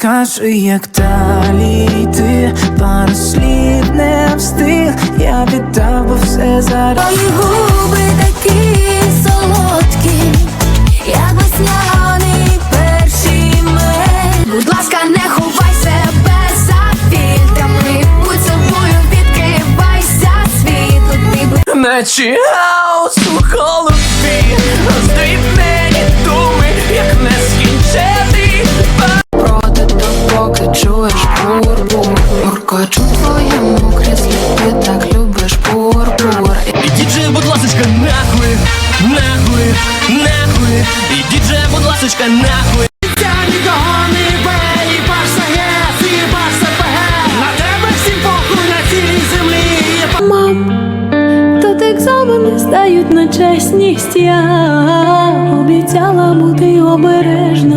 Скажи, як далі йти, пару слів не встиг, я віддав би все зараз. Твої губи такі солодкі, як весняний перший мед. Будь ласка, не ховай себе за фільтрами. Будь собою, відкривайся би Наче хаос у голові, роздрібнені нахуй, нахуй, і дідже, будь ласочка, нахуй. Я нікого не бей, їбаш саге, їбаш СПГ На тебе всім похуй на цій землі. Мам, тут екзамени здають на чесність. Я Обіцяла бути обережна